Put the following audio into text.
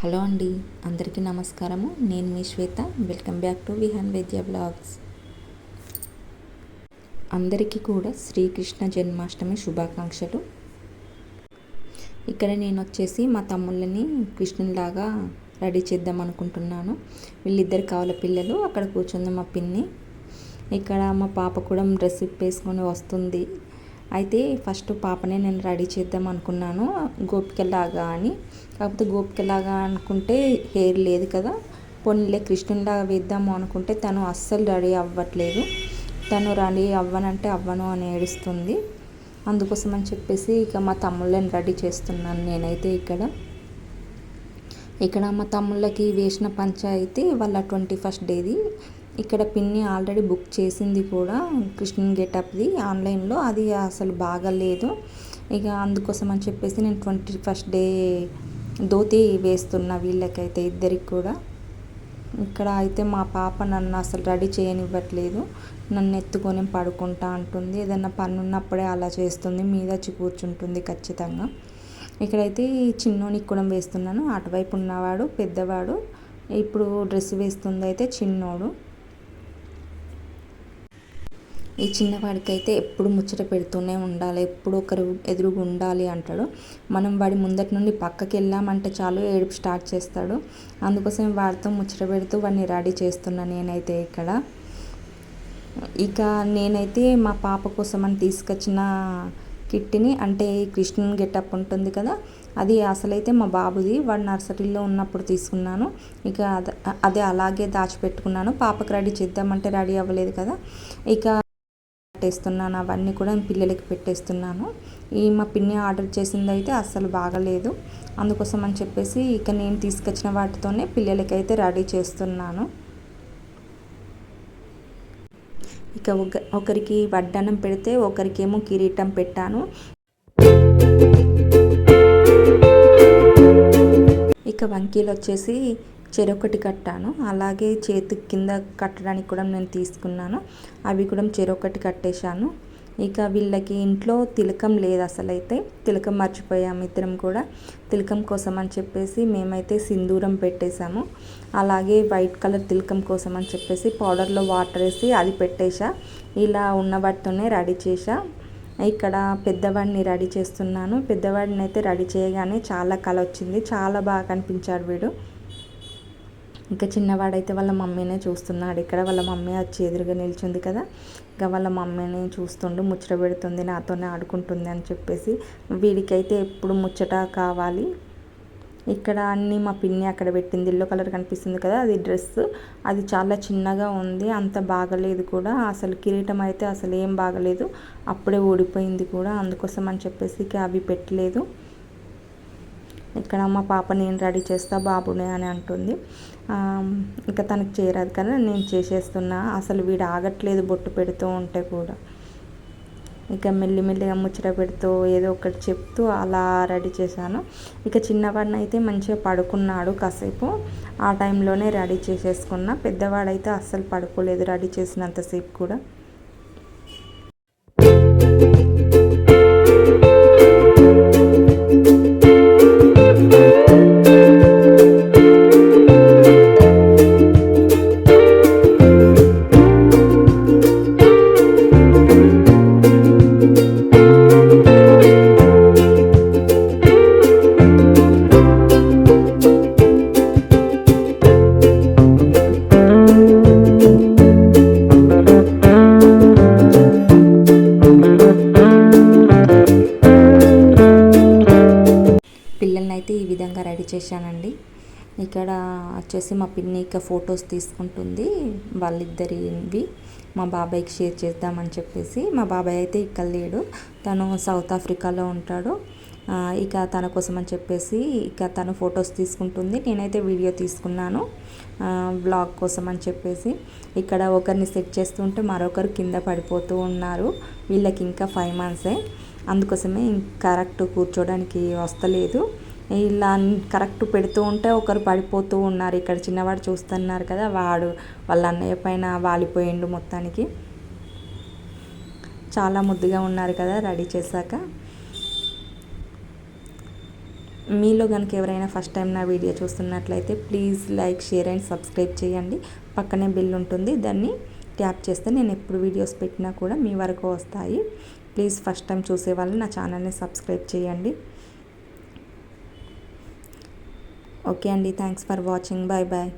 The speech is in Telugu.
హలో అండి అందరికీ నమస్కారము. నేను మీ Shweta. Welcome back to Vihaan Vaidya blogs అందరికీ కూడా శ్రీకృష్ణ జన్మాష్టమి శుభాకాంక్షలు. ఇక్కడ నేను వచ్చేసి మా తమ్ముళ్ళని కృష్ణునిలాగా రెడీ చేద్దాం అనుకుంటున్నాను. వీళ్ళిద్దరు కావాల పిల్లలు అక్కడ కూర్చుంది మా పిన్ని. ఇక్కడ మా పాప కూడా డ్రెస్ వేసుకొని వస్తుంది. అయితే ఫస్ట్ పాపనే నేను రెడీ చేద్దాం అనుకున్నాను. గోపికలాగా అని. కాకపోతే గోపికలాగా అనుకుంటే హెయిర్ లేదు కదా. పొన్నిలే కృష్ణునిలాగా వేద్దాము అనుకుంటే తను అస్సలు రెడీ అవ్వట్లేదు. తను రెడీ అవ్వనంటే అవ్వను అని ఏడుస్తుంది. అందుకోసం అని చెప్పేసి ఇక మా తమ్ముళ్ళని రెడీ చేస్తున్నాను నేనైతే ఇక్కడ. ఇక్కడ మా తమ్ముళ్ళకి వేసిన పంచాయితీ వాళ్ళ ట్వంటీ ఫస్ట్ డేది. ఇక్కడ పిన్ని ఆల్రెడీ బుక్ చేసింది కూడా కృష్ణన్ గెటప్ది ఆన్లైన్లో. అది అసలు బాగాలేదు. ఇక అందుకోసం అని చెప్పేసి నేను ట్వంటీ ఫస్ట్ డే ధోతి వేస్తున్న వీళ్ళకైతే ఇద్దరికి కూడా. ఇక్కడ అయితే మా పాప నన్ను అసలు రెడీ చేయనివ్వట్లేదు. నన్ను ఎత్తుకొని పడుకుంటా అంటుంది. ఏదన్నా పని ఉన్నప్పుడే అలా చేస్తుంది. మీద వచ్చి కూర్చుంటుంది ఖచ్చితంగా. ఇక్కడైతే చిన్నోని కూడా వేస్తున్నాను. అటువైపు ఉన్నవాడు పెద్దవాడు. ఇప్పుడు డ్రెస్ వేస్తుంది అయితే చిన్నోడు. ఈ చిన్నవాడికైతే ఎప్పుడు ముచ్చట పెడుతూనే ఉండాలి ఎప్పుడు ఒకరు ఎదురుగా ఉండాలి అంటాడు. మనం వాడి ముందటి నుండి పక్కకి వెళ్ళామంటే చాలు ఏడుపు స్టార్ట్ చేస్తాడు. అందుకోసం వాడితో ముచ్చట పెడుతూ వాడిని రెడీ చేస్తున్నా నేనైతే ఇక్కడ. ఇక నేనైతే మా పాప కోసం అని తీసుకొచ్చిన కిట్టిని అంటే కృష్ణన్ గెటప్ ఉంటుంది కదా అది అసలైతే మా బాబుది వాడు నర్సరీలో ఉన్నప్పుడు తీసుకున్నాను. ఇక అదే అలాగే దాచిపెట్టుకున్నాను. పాపకు రెడీ చేద్దామంటే రెడీ అవ్వలేదు కదా. ఇక పెట్టేస్తున్నాను. అవన్నీ కూడా పిల్లలకి పెట్టేస్తున్నాను. ఈ మా పిన్ని ఆర్డర్ చేసింది అయితే అస్సలు బాగలేదు. అందుకోసం అని చెప్పేసి ఇక నేను తీసుకొచ్చిన వాటితోనే పిల్లలకి అయితే రెడీ చేస్తున్నాను. ఇక ఒక ఒకరికి వడ్డానం పెడితే ఒకరికేమో కిరీటం పెట్టాను. ఇక వంకీలు వచ్చేసి చెరొకటి కట్టాను. అలాగే చేతి కింద కట్టడానికి కూడా నేను తీసుకున్నాను. అవి కూడా చెరొకటి కట్టేశాను. ఇక వీళ్ళకి ఇంట్లో తిలకం లేదు అసలైతే. తిలకం మర్చిపోయాము ఇద్దరం కూడా. తిలకం కోసం అని చెప్పేసి మేమైతే సింధూరం పెట్టేశాము. అలాగే వైట్ కలర్ తిలకం కోసం అని చెప్పేసి పౌడర్లో వాటర్ వేసి అది పెట్టేశా. ఇలా ఉన్న వాటితోనే రెడీ చేశా. ఇక్కడ పెద్దవాడిని రెడీ చేస్తున్నాను. పెద్దవాడిని అయితే రెడీ చేయగానే చాలా కళ వచ్చింది చాలా బాగా కనిపించాడు వీడు. ఇంకా చిన్నవాడైతే వాళ్ళ మమ్మీనే చూస్తున్నాడు. ఇక్కడ వాళ్ళ మమ్మీ వచ్చి ఎదురుగా నిల్చుంది కదా. ఇంకా వాళ్ళ మమ్మీని చూస్తుండు ముచ్చట పెడుతుంది నాతోనే ఆడుకుంటుంది అని చెప్పేసి. వీడికైతే ఎప్పుడు ముచ్చట కావాలి. ఇక్కడ అన్నీ మా పిన్ని అక్కడ పెట్టింది. ఎల్లో కలర్ కనిపిస్తుంది కదా అది డ్రెస్. అది చాలా చిన్నగా ఉంది అంత బాగలేదు కూడా. అసలు కిరీటం అయితే అసలు ఏం బాగలేదు. అప్పుడే ఓడిపోయింది కూడా అందుకోసం అని చెప్పేసి అవి పెట్టలేదు. ఇక్కడ మా పాప నేను రెడీ చేస్తా బాబునే అని అంటుంది. ఇంకా తనకు చేరదు కానీ నేను చేసేస్తున్నా. అసలు వీడు ఆగట్లేదు బొట్టు పెడుతూ ఉంటే కూడా. ఇక మెల్లిమెల్లిగా ముచ్చట పెడుతూ ఏదో ఒకటి చెప్తూ అలా రెడీ చేశాను. ఇక చిన్నవాడిని అయితే మంచిగా పడుకున్నాడు కాసేపు. ఆ టైంలోనే రెడీ చేసేసుకున్నా. పెద్దవాడైతే అస్సలు పడుకోలేదు రెడీ చేసినంతసేపు కూడా. చేశానండి. ఇక్కడ వచ్చేసి మా పిన్ని ఇక ఫొటోస్ తీసుకుంటుంది. వాళ్ళిద్దరివి మా బాబాయ్కి షేర్ చేద్దామని చెప్పేసి. మా బాబాయ్ అయితే ఇక్కడ లేడు. తను సౌత్ ఆఫ్రికాలో ఉంటాడు. ఇక తన కోసం అని చెప్పేసి ఇక తను ఫొటోస్ తీసుకుంటుంది. నేనైతే వీడియో తీసుకున్నాను. బ్లాగ్ కోసం అని చెప్పేసి. ఇక్కడ ఒకరిని సెట్ చేస్తుంటే మరొకరు కింద పడిపోతూ ఉన్నారు. వీళ్ళకి ఇంకా ఫైవ్ మంత్సే. అందుకోసమే కరెక్ట్ కూర్చోడానికి వస్తలేదు. ఇలా కరెక్ట్ పెడుతూ ఉంటే ఒకరు పడిపోతూ ఉన్నారు. ఇక్కడ చిన్నవాడు చూస్తున్నారు కదా వాడు వాళ్ళ అన్నయ్య పైన వాలిపోయిండు మొత్తానికి. చాలా ముద్దుగా ఉన్నారు కదా రెడీ చేశాక. మీలో కనుక ఎవరైనా ఫస్ట్ టైం నా వీడియో చూస్తున్నట్లయితే please like share and subscribe చేయండి. పక్కనే బిల్ ఉంటుంది దాన్ని ట్యాప్ చేస్తే నేను ఎప్పుడు వీడియోస్ పెట్టినా కూడా మీ వరకు వస్తాయి. ప్లీజ్ ఫస్ట్ టైం చూసే వాళ్ళు నా ఛానల్ని సబ్స్క్రైబ్ చేయండి. ఓకే అండి. Thanks for watching. Bye bye